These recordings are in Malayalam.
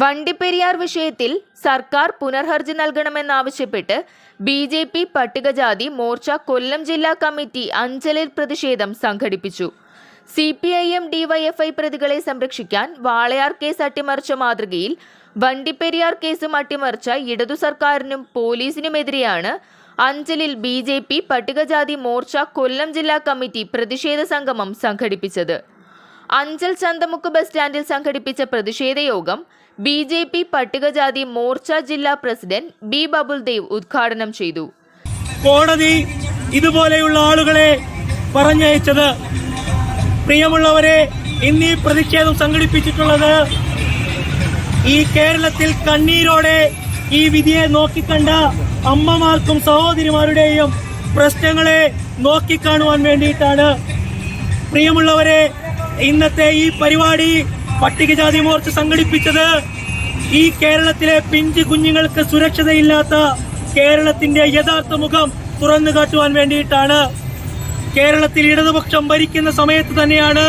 വണ്ടിപ്പെരിയാർ വിഷയത്തിൽ സർക്കാർ പുനർഹർജി നൽകണമെന്നാവശ്യപ്പെട്ട് ബി ജെ പി പട്ടികജാതി മോർച്ച കൊല്ലം ജില്ലാ കമ്മിറ്റി അഞ്ചലിൽ പ്രതിഷേധം സംഘടിപ്പിച്ചു. C P I M DYFI പ്രതികളെ സംരക്ഷിക്കാൻ വാളയാർ കേസ് അട്ടിമറിച്ച മാതൃകയിൽ വണ്ടിപ്പെരിയാർ കേസും അട്ടിമറിച്ച ഇടതു സർക്കാരിനും പോലീസിനുമെതിരെയാണ് അഞ്ചലിൽ ബി ജെ പി പട്ടികജാതി മോർച്ച കൊല്ലം ജില്ലാ കമ്മിറ്റി പ്രതിഷേധ സംഗമം സംഘടിപ്പിച്ചത്. അഞ്ചൽ ചന്തമുക്ക് ബസ് സ്റ്റാൻഡിൽ സംഘടിപ്പിച്ച പ്രതിഷേധ യോഗം ബി ജെ പി പട്ടികജാതി മോർച്ച ജില്ലാ പ്രസിഡന്റ് ബി ബബുൽദേവ് ഉദ്ഘാടനം ചെയ്തു. കോടതി ഇതുപോലെയുള്ള ആളുകളെ പറഞ്ഞയച്ചത് പ്രിയമുള്ളവരെ ഇന്നീ പ്രതിഷേധം സംഘടിപ്പിച്ചിട്ടുള്ളത് ഈ കേരളത്തിൽ കണ്ണീരോടെ ഈ വിധിയെ നോക്കിക്കണ്ട അമ്മമാർക്കും സഹോദരിമാരുടെയും പ്രശ്നങ്ങളെ നോക്കിക്കാണുവാൻ വേണ്ടിയിട്ടാണ്. പ്രിയമുള്ളവരെ ഇന്നത്തെ ഈ പരിപാടി പട്ടികജാതി മോർച്ച സംഘടിപ്പിച്ചത് ഈ കേരളത്തിലെ പിഞ്ചു കുഞ്ഞുങ്ങൾക്ക് സുരക്ഷിതയില്ലാത്ത കേരളത്തിന്റെ യഥാർത്ഥ മുഖം തുറന്നു കാട്ടുവാൻ വേണ്ടിയിട്ടാണ് കേരളത്തിൽ ഇടതുപക്ഷം ഭരിക്കുന്ന സമയത്ത് തന്നെയാണ്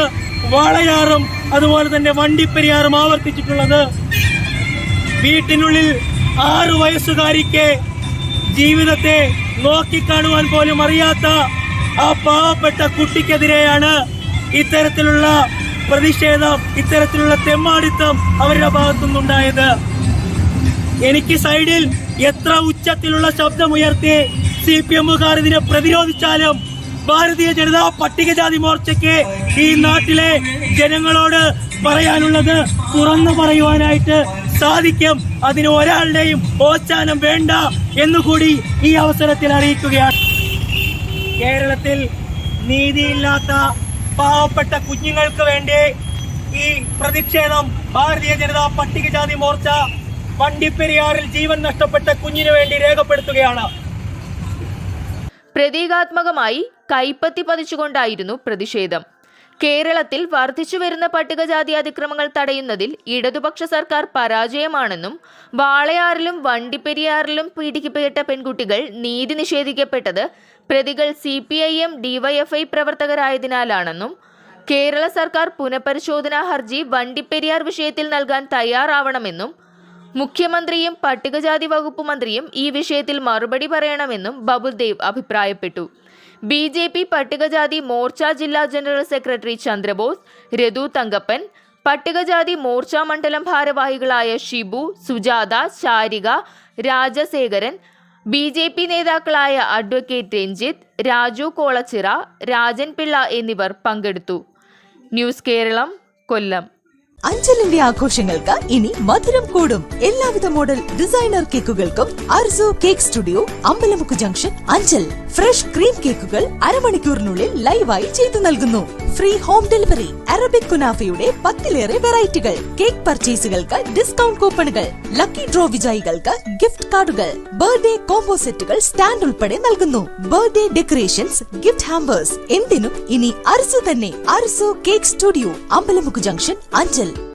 വാളയാറും അതുപോലെ തന്നെ വണ്ടിപ്പെരിയാറും ആവർത്തിച്ചിട്ടുള്ളത്. വീട്ടിനുള്ളിൽ ആറു വയസ്സുകാരിക്ക് ജീവിതത്തെ നോക്കിക്കാണുവാൻ പോലും അറിയാത്ത ആ പാവപ്പെട്ട കുട്ടിക്കെതിരെയാണ് ഇത്തരത്തിലുള്ള പ്രതിഷേധം ഇത്തരത്തിലുള്ള തെമ്മാടിത്തം അവരുടെ ഭാഗത്തുനിന്നുണ്ടായത്. എനിക്ക് സൈഡിൽ എത്ര ഉച്ചത്തിലുള്ള ശബ്ദമുയർത്തി സി പി എമ്മുകാർ ഇതിനെ പ്രതിരോധിച്ചാലും ഭാരതീയ ജനതാ പട്ടികജാതി മോർച്ചയ്ക്ക് ഈ നാട്ടിലെ ജനങ്ങളോട് പറയാനുള്ളത് തുറന്നു പറയുവാനായിട്ട് സാധിക്കും. അതിന് ഒരാളുടെയും ഓച്ചാനം വേണ്ട എന്നുകൂടി ഈ അവസരത്തിൽ അറിയിക്കുകയാണ്. കേരളത്തിൽ നീതിയില്ലാത്ത പാവപ്പെട്ട കുഞ്ഞുങ്ങൾക്ക് വേണ്ടി ഈ പ്രതിഷേധം ഭാരതീയ ജനതാ പട്ടികജാതി മോർച്ച വണ്ടിപ്പെരിയാറിൽ ജീവൻ നഷ്ടപ്പെട്ട കുഞ്ഞിനു വേണ്ടി രേഖപ്പെടുത്തുകയാണ്. പ്രതീകാത്മകമായി കൈപ്പത്തി പതിച്ചുകൊണ്ടായിരുന്നു പ്രതിഷേധം. കേരളത്തിൽ വർദ്ധിച്ചു വരുന്ന പട്ടികജാതി അതിക്രമങ്ങൾ തടയുന്നതിൽ ഇടതുപക്ഷ സർക്കാർ പരാജയമാണെന്നും വാളയാറിലും വണ്ടിപ്പെരിയാറിലും പീഡിക്കപ്പെട്ട പെൺകുട്ടികൾ നീതി നിഷേധിക്കപ്പെട്ടത് പ്രതികൾ C P I M DYFI പ്രവർത്തകരായതിനാലാണെന്നും Kerala സർക്കാർ പുനഃപരിശോധനാ ഹർജി വണ്ടിപ്പെരിയാർ വിഷയത്തിൽ നൽകാൻ തയ്യാറാവണമെന്നും മുഖ്യമന്ത്രിയും പട്ടികജാതി വകുപ്പ് മന്ത്രിയും ഈ വിഷയത്തിൽ മറുപടി പറയണമെന്നും ബബുൽദേവ് അഭിപ്രായപ്പെട്ടു. ബി ജെ പി പട്ടികജാതി മോർച്ച ജില്ലാ ജനറൽ സെക്രട്ടറി ചന്ദ്രബോസ് രതു തങ്കപ്പൻ പട്ടികജാതി മോർച്ച മണ്ഡലം ഭാരവാഹികളായ Shibu Sujatha Sharika Rajasekharan B J P നേതാക്കളായ അഡ്വക്കേറ്റ് രഞ്ജിത്ത് രാജു കോളച്ചിറ രാജൻ പിള്ള എന്നിവർ പങ്കെടുത്തു. ന്യൂസ് കേരളം കൊല്ലം. അഞ്ചലിന്റെ ആഘോഷങ്ങൾക്ക് ഇനി മധുരം കൂടും. എല്ലാവിധ മോഡൽ ഡിസൈനർ കേക്കുകൾക്കും Arzu cake studio Ambalamukku junction Anchal. Fresh cream കേക്കുകൾ അരമണിക്കൂറിനുള്ളിൽ ലൈവായി ചെയ്തു നൽകുന്നു. ഫ്രീ ഹോം ഡെലിവറി അറബിക് കുനാഫയുടെ പത്തിലേറെ വെറൈറ്റികൾ. കേക്ക് പർച്ചേസുകൾക്ക് ഡിസ്കൗണ്ട് കൂപ്പണുകൾ ലക്കി ഡ്രോ വിജയികൾക്ക് ഗിഫ്റ്റ് കാർഡുകൾ. ബർത്ത്ഡേ കോംബോ സെറ്റുകൾ സ്റ്റാൻഡ് ഉൾപ്പെടെ നൽകുന്നു. Birthday decorations gift hampers. എന്തിനും ഇനി അരിസു തന്നെ. അരിസു cake studio Ambalamukku junction Anchal.